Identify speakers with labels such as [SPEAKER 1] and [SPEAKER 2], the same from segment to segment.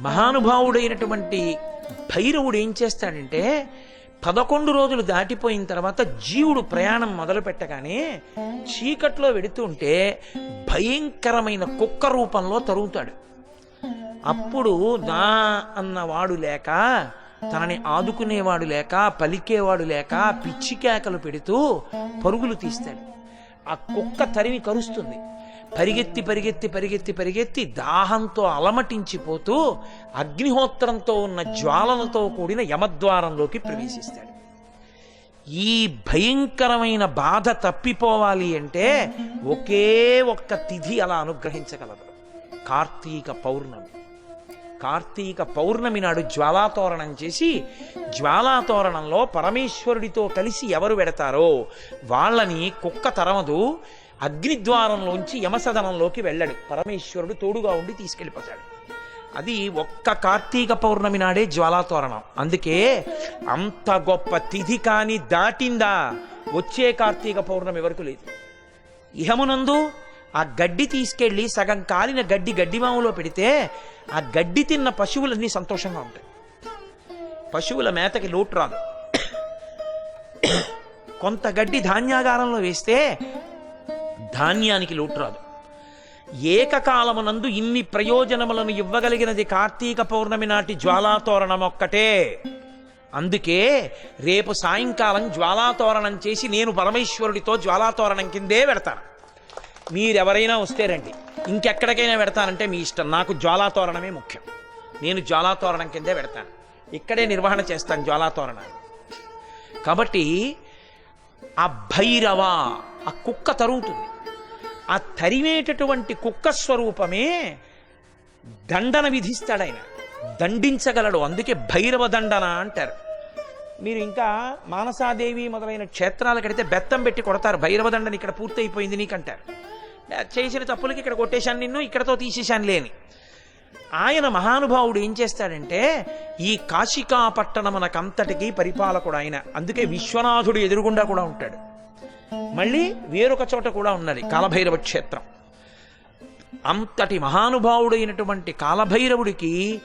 [SPEAKER 1] మహానుభావుడైనటువంటి భైరవుడు ఏం చేస్తాడంటే పదకొండు రోజులు దాటిపోయిన తర్వాత జీవుడు ప్రయాణం మొదలు పెట్టగానే చీకట్లో వెడుతుంటే భయంకరమైన కుక్క రూపంలో తరుగుతాడు. అప్పుడు నా అన్నవాడు లేక తనని ఆదుకునేవాడు లేక పలికేవాడు లేక పిచ్చి కేకలు పెడుతూ పరుగులు తీస్తాడు. ఆ కుక్క తరిమి కరుస్తుంది. పరిగెత్తి పరిగెత్తి పరిగెత్తి పరిగెత్తి దాహంతో అలమటించిపోతూ అగ్నిహోత్రంతో ఉన్న జ్వాలలతో కూడిన యమద్వారంలోకి ప్రవేశిస్తాడు. ఈ భయంకరమైన బాధ తప్పిపోవాలి అంటే ఒకే ఒక్క తిథి అలా అనుగ్రహించగలదు కార్తీక పౌర్ణమి. కార్తీక పౌర్ణమి నాడు జ్వాలాతోరణం చేసి జ్వాలాతోరణంలో పరమేశ్వరుడితో కలిసి ఎవరు పెడతారో వాళ్ళని కుక్క తరమదు అగ్నిద్వారంలోంచి యమసదనంలోకి వెళ్ళడు. పరమేశ్వరుడు తోడుగా ఉండి తీసుకెళ్ళిపోతాడు. అది ఒక్క కార్తీక పౌర్ణమి నాడే జ్వాలాతోరణం. అందుకే అంత గొప్ప తిథి కాని దాటిందా వచ్చే కార్తీక పౌర్ణమి వరకు లేదు. ఇహమునందు ఆ గడ్డి తీసుకెళ్ళి సగం కాలిన గడ్డి గడ్డిమాములో పెడితే ఆ గడ్డి తిన్న పశువులన్నీ సంతోషంగా ఉంటాయి. పశువుల మేతకి లోటు రాదు. కొంత గడ్డి ధాన్యాగారంలో వేస్తే ధాన్యానికి లోటు రాదు. ఏకకాలమునందు ఇన్ని ప్రయోజనములను ఇవ్వగలిగినది కార్తీక పౌర్ణమి నాటి జ్వాలాతోరణం ఒక్కటే. అందుకే రేపు సాయంకాలం జ్వాలాతోరణం చేసి నేను పరమేశ్వరుడితో జ్వాలాతోరణం కిందే పెడతాను మీరెవరైనా వస్తే రండి. ఇంకెక్కడికైనా పెడతానంటే మీ ఇష్టం. నాకు జ్వాలాతోరణమే ముఖ్యం. నేను జ్వాలాతోరణం కిందే పెడతాను. ఇక్కడే నిర్వహణ చేస్తాను జ్వాలాతోరణాన్ని కాబట్టి ఆ భైరవ ఆ కుక్క తరుగుతుంది. ఆ తరిమేటటువంటి కుక్క స్వరూపమే దండన విధిస్తాడు ఆయన దండించగలడు. అందుకే భైరవ దండన అంటారు. మీరు ఇంకా మానసాదేవి మొదలైన క్షేత్రాలకు కడితే బెత్తం పెట్టి కొడతారు. భైరవ దండని ఇక్కడ పూర్తయిపోయింది నీకంటారు. చేసిన తప్పులకి ఇక్కడ కొట్టేశాను నిన్ను ఇక్కడతో తీసేశాను లేని. ఆయన మహానుభావుడు ఏం చేస్తాడంటే ఈ కాశికాపట్టణమునకంతటికి పరిపాలకుడు ఆయన. అందుకే విశ్వనాథుడు ఎదురుగుండా కూడా ఉంటాడు. మళ్ళీ వేరొక చోట కూడా ఉన్నది కాలభైరవ క్షేత్రం అంతటి మహానుభావుడైనటువంటి కాలభైరవుడికి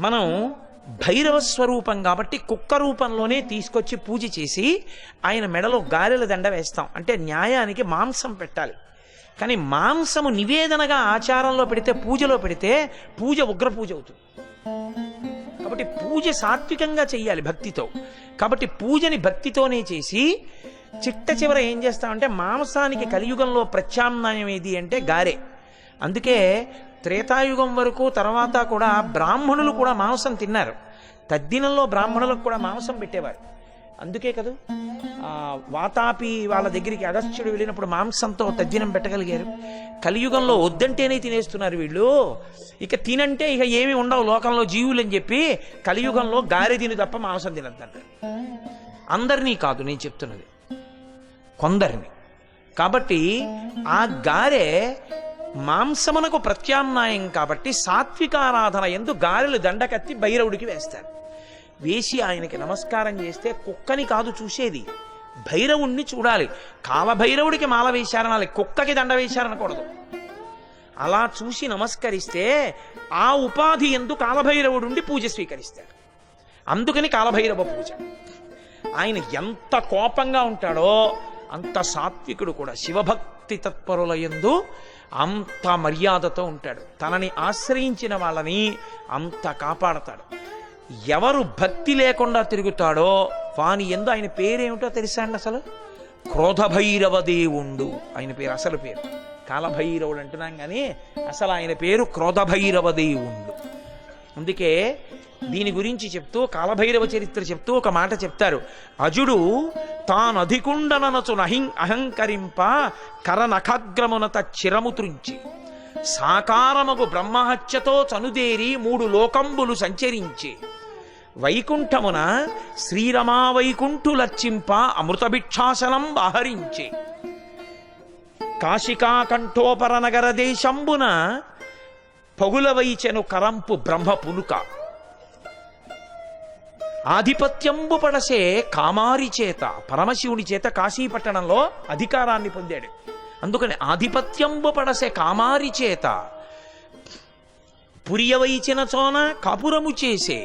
[SPEAKER 1] మనం భైరవ స్వరూపం కాబట్టి కుక్క రూపంలోనే తీసుకొచ్చి పూజ చేసి ఆయన మెడలో గారెల దండ వేస్తాం. అంటే న్యాయానికి మాంసం పెట్టాలి. కానీ మాంసము నివేదనగా ఆచారంలో పెడితే పూజలో పెడితే పూజ ఉగ్ర పూజ అవుతుంది. కాబట్టి పూజ సాత్వికంగా చెయ్యాలి భక్తితో. కాబట్టి పూజని భక్తితోనే చేసి చిట్ట చివర ఏం చేస్తామంటే మాంసానికి కలియుగంలో ప్రత్యామ్నాయం ఏది అంటే గారె. అందుకే త్రేతాయుగం వరకు తర్వాత కూడా బ్రాహ్మణులు కూడా మాంసం తిన్నారు. తద్దినంలో బ్రాహ్మణులకు కూడా మాంసం పెట్టేవారు. అందుకే కదా? ఆ, వాతాపి వాళ్ళ దగ్గరికి అగస్త్యుడు వెళ్ళినప్పుడు మాంసంతో తద్దినం పెట్టగలిగారు. కలియుగంలో వద్దంటేనే తినేస్తున్నారు వీళ్ళు. ఇక తినంటే ఇక ఏమి ఉండవు లోకంలో జీవులు అని చెప్పి కలియుగంలో గారె తిని తప్ప మాంసం తినద్దంటారు. అందరినీ కాదు నేను చెప్తున్నది. కొందరిని. కాబట్టి ఆ గారె మాంసమునకు ప్రత్యామ్నాయం కాబట్టి సాత్వికారాధన ఎందు గారెలు దండకత్తి భైరవుడికి వేస్తారు. వేసి ఆయనకి నమస్కారం చేస్తే కుక్కని కాదు చూసేది. భైరవుణ్ణి చూడాలి. కాలభైరవుడికి మాల వేశారనాలి. కుక్కకి దండ వేశారనకూడదు. అలా చూసి నమస్కరిస్తే ఆ ఉపాధి ఎందు కాలభైరవుడుండి పూజ స్వీకరిస్తాడు అందుకని కాలభైరవ పూజ. ఆయన ఎంత కోపంగా ఉంటాడో అంత సాత్వికుడు కూడా శివభక్తి తత్పరుల యందు అంత మర్యాదతో ఉంటాడు. తనని ఆశ్రయించిన వాళ్ళని అంత కాపాడతాడు. ఎవరు భక్తి లేకుండా తిరుగుతాడో వాని ఎందు ఆయన పేరేమిటో తెలుసా అండి అసలు? క్రోధభైరవ దేవుండు ఆయన పేరు అసలు పేరు. కాలభైరవుడు అంటున్నాం కానీ అసలు ఆయన పేరు క్రోధభైరవ దేవుండు అందుకే దీని గురించి చెప్తూ కాలభైరవ చరిత్ర చెప్తూ ఒక మాట చెప్తారు. అజుడు తాను అధికుండననచు నహిం అహంకరింప కరనఖగ్రమునత చిరము త్రుంచి సాకారముకు బ్రహ్మహత్యతో చనుదేరి మూడు లోకంబులు సంచరించి. వైకుంఠమున శ్రీరమా వైకుంఠులర్చింప అమృతభిక్షాసనం బహరించి కాశికా కంఠోపర నగర దేశంబున పగులవైచెను కరంపు బ్రహ్మ పునుక ఆధిపత్యంబు పడసే కామారి చేత పరమశివుని చేత కాశీపట్టణంలో అధికారాన్ని పొందాడు. అందుకని ఆధిపత్యంబు పడసే కామారి చేత పురియవైచిన చోన కాపురము చేసే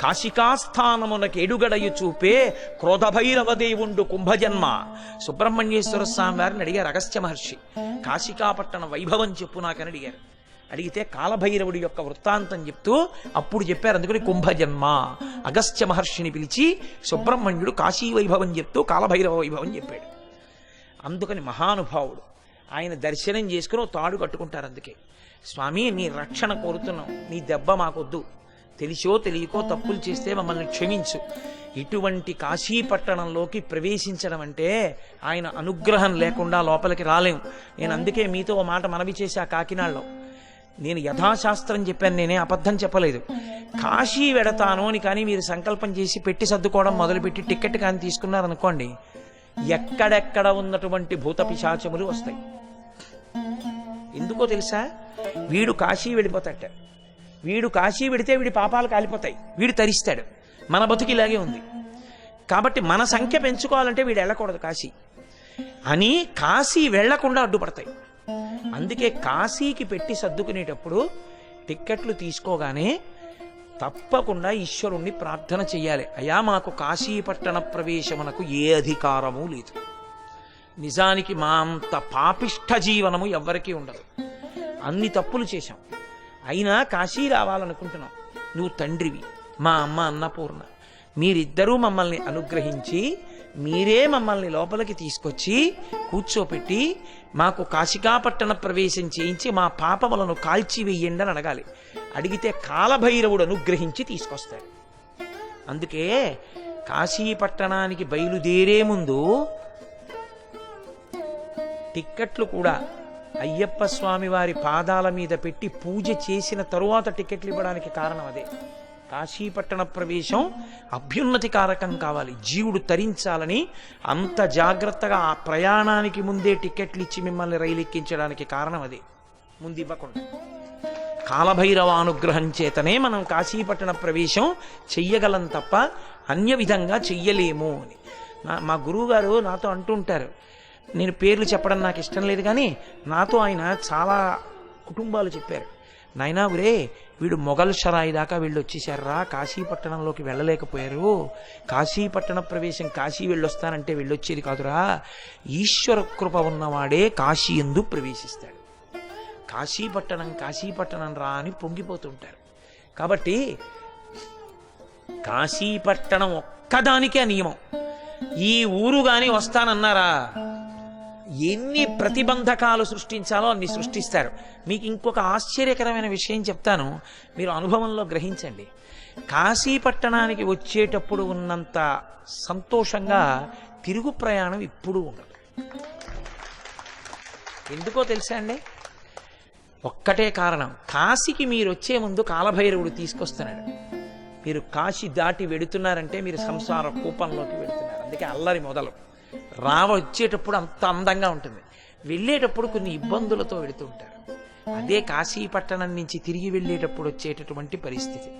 [SPEAKER 1] కాశికాస్థానమునకు ఎడుగడయు చూపే క్రోధభైరవ దేవుండు కుంభజన్మ. సుబ్రహ్మణ్యేశ్వర స్వామి వారిని అడిగారు అగస్త్య మహర్షి. కాశికాపట్టణ వైభవం చెప్పు నాకని అడిగారు. అడిగితే కాలభైరవుడి యొక్క వృత్తాంతం చెప్తూ అప్పుడు చెప్పారు అందుకని కుంభజన్మ. అగస్త్య మహర్షిని పిలిచి సుబ్రహ్మణ్యుడు కాశీ వైభవం చెప్తూ కాలభైరవ వైభవం చెప్పాడు. అందుకని మహానుభావుడు ఆయన దర్శనం చేసుకుని తాడు కట్టుకుంటారు అందుకే. స్వామి నీ రక్షణ కోరుతున్నాం. నీ దెబ్బ మాకొద్దు. తెలిసో తెలియకో తప్పులు చేస్తే మమ్మల్ని క్షమించు. ఇటువంటి కాశీ పట్టణంలోకి ప్రవేశించడం అంటే ఆయన అనుగ్రహం లేకుండా లోపలికి రాలేము నేను అందుకే మీతో ఓ మాట మనవి చేసి ఆ కాకినాడలో. నేను యథాశాస్త్రం చెప్పాను నేనే అబద్ధం చెప్పలేదు. కాశీ వెడతాను అని కానీ మీరు సంకల్పం చేసి పెట్టి సర్దుకోవడం మొదలుపెట్టి టికెట్ కానీ తీసుకున్నారనుకోండి ఎక్కడెక్కడ ఉన్నటువంటి భూత పిశాచములు వస్తాయి. ఎందుకో తెలుసా? వీడు కాశీ వెళ్ళిపోతాట వీడు కాశీ పెడితే వీడి పాపాలు కాలిపోతాయి. వీడు తరిస్తాడు. మన బతుకు ఇలాగే ఉంది. కాబట్టి మన సంఖ్య పెంచుకోవాలంటే వీడు వెళ్ళకూడదు కాశీ. అని కాశీ వెళ్ళకుండా అడ్డుపడతాయి. అందుకే కాశీకి పెట్టి సర్దుకునేటప్పుడు టిక్కెట్లు తీసుకోగానే తప్పకుండా ఈశ్వరుణ్ణి ప్రార్థన చెయ్యాలి. అయా మాకు కాశీపట్టణ ప్రవేశమునకు ఏ అధికారము లేదు. నిజానికి మా అంత పాపిష్ట జీవనము ఎవ్వరికీ ఉండదు. అన్ని తప్పులు చేశాం. అయినా కాశీ రావాలనుకుంటున్నాం. నువ్వు తండ్రివి మా అమ్మ అన్నపూర్ణ. మీరిద్దరూ మమ్మల్ని అనుగ్రహించి మీరే మమ్మల్ని లోపలికి తీసుకొచ్చి కూర్చోపెట్టి మాకు కాశికాపట్టణ ప్రవేశం చేయించి మా పాపములను కాల్చి అని అడగాలి. అడిగితే కాలభైరవుడు అనుగ్రహించి తీసుకొస్తాడు. అందుకే కాశీపట్టణానికి బయలుదేరే ముందు టిక్కెట్లు కూడా అయ్యప్ప స్వామి వారి పాదాల మీద పెట్టి పూజ చేసిన తరువాత టికెట్లు ఇవ్వడానికి కారణం అదే. కాశీపట్టణ ప్రవేశం అభ్యున్నతి కారకం కావాలి. జీవుడు తరించాలని అంత జాగ్రత్తగా ఆ ప్రయాణానికి ముందే టికెట్లు ఇచ్చి మిమ్మల్ని రైలు ఎక్కించడానికి కారణం అదే. ముందు ఇవ్వకుండా. కాలభైరవ అనుగ్రహం చేతనే మనం కాశీపట్టణ ప్రవేశం చెయ్యగలం తప్ప అన్య విధంగా చెయ్యలేము అని. మా గురువుగారు నాతో అంటుంటారు నేను పేర్లు చెప్పడం నాకు ఇష్టం లేదు కానీ నాతో ఆయన చాలా కుటుంబాలు చెప్పారు. నాయనా గురే వీడు మొఘల్ షరాయి దాకా వీళ్ళు వచ్చేసారా కాశీపట్టణంలోకి వెళ్ళలేకపోయారు. కాశీపట్టణ ప్రవేశం కాశీ వెళ్ళొస్తానంటే వెళ్ళొచ్చేది కాదురా. ఈశ్వర కృప ఉన్నవాడే కాశీ ఎందు ప్రవేశిస్తాడు. కాశీపట్టణం కాశీపట్టణం రా అని పొంగిపోతుంటారు. కాబట్టి కాశీపట్టణం ఒక్కదానికే నియమం. ఈ ఊరు కానీ వస్తానన్నారా? ఎన్ని ప్రతిబంధకాలు సృష్టించాలో అన్ని సృష్టిస్తారు. మీకు ఇంకొక ఆశ్చర్యకరమైన విషయం చెప్తాను. మీరు అనుభవంలో గ్రహించండి. కాశీ పట్టణానికి వచ్చేటప్పుడు ఉన్నంత సంతోషంగా తిరుగు ప్రయాణం ఇప్పుడు ఉండదు ఎందుకో తెలుసా అండి? ఒక్కటే కారణం. కాశీకి మీరు వచ్చే ముందు కాలభైరవుడు తీసుకొస్తున్నాడు. మీరు కాశీ దాటి వెడుతున్నారంటే మీరు సంసార కూపంలోకి వెడుతున్నారు. అందుకే అల్లరి మొదలు. రావ వచ్చేటప్పుడు అంత అందంగా ఉంటుంది. వెళ్ళేటప్పుడు కొన్ని ఇబ్బందులతో వెళుతూ ఉంటారు. అదే కాశీపట్టణం నుంచి తిరిగి వెళ్ళేటప్పుడు వచ్చేటటువంటి పరిస్థితి.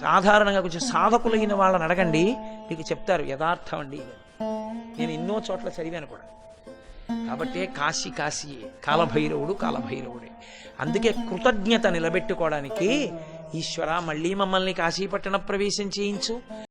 [SPEAKER 1] సాధారణంగా కొంచెం సాధకులైన వాళ్ళని అడగండి మీకు చెప్తారు యథార్థం అండి నేను ఎన్నో చోట్ల చదివాను కూడా. కాబట్టే కాశీ కాశీయే కాలభైరవుడు కాలభైరవుడే. అందుకే కృతజ్ఞత నిలబెట్టుకోవడానికి ఈశ్వర మళ్ళీ మమ్మల్ని కాశీపట్టణ ప్రవేశం చేయించు.